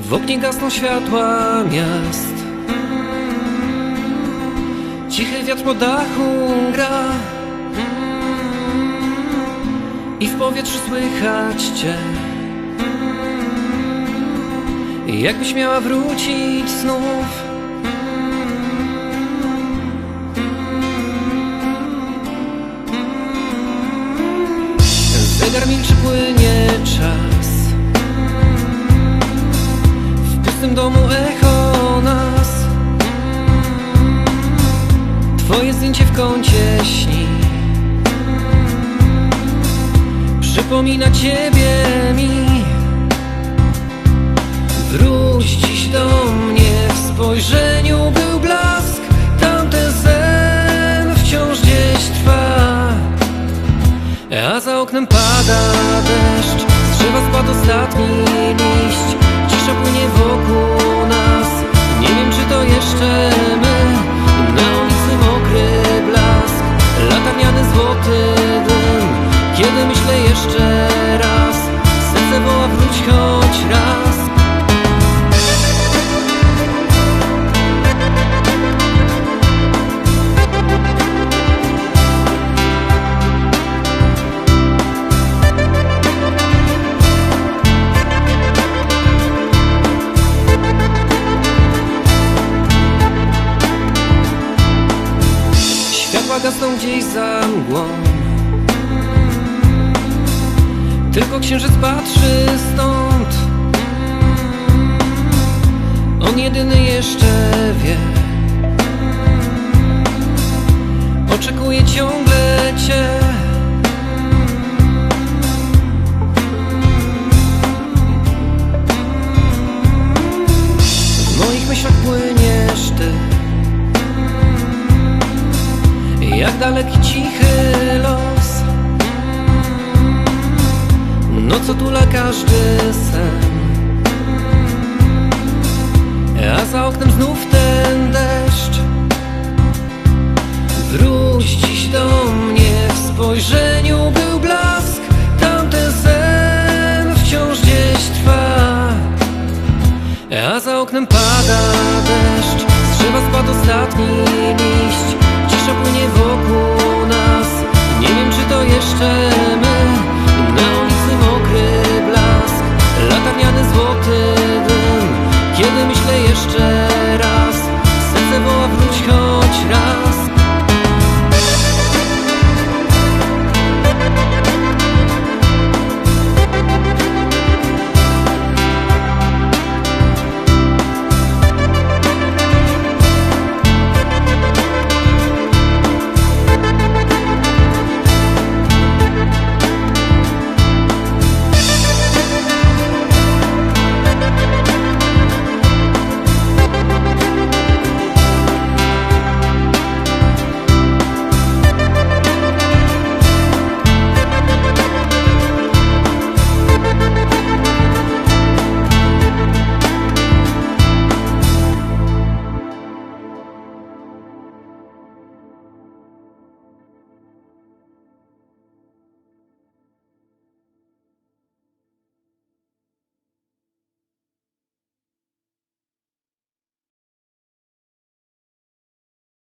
W oknie gasną światła miast. Cichy wiatr po dachu gra. I w powietrzu słychać Cię. Jakbyś miała wrócić znów. Zegar milczy, płynie czas domu echo nas. Twoje zdjęcie w kącie śni Przypomina ciebie mi. Wróć dziś do mnie. W spojrzeniu był blask. Tamten sen wciąż gdzieś trwa. A za oknem pada deszcz. Z drzewa spadł ostatni liść Cisza płynie wokół nas. Nie wiem czy to jeszcze gasną gdzieś za mgłą. Tylko księżyc patrzy stąd. On jedyny jeszcze wie. Oczekuje ciągle Cię. W moich myślach płyniesz Ty Jak daleki cichy los. Noc otula każdy sen. A za oknem znów ten deszcz. Wróć dziś do mnie. W spojrzeniu był blask. Tamten sen wciąż gdzieś trwa. A za oknem pada deszcz. Z drzewa spadł ostatni liść Cisza płynie wokół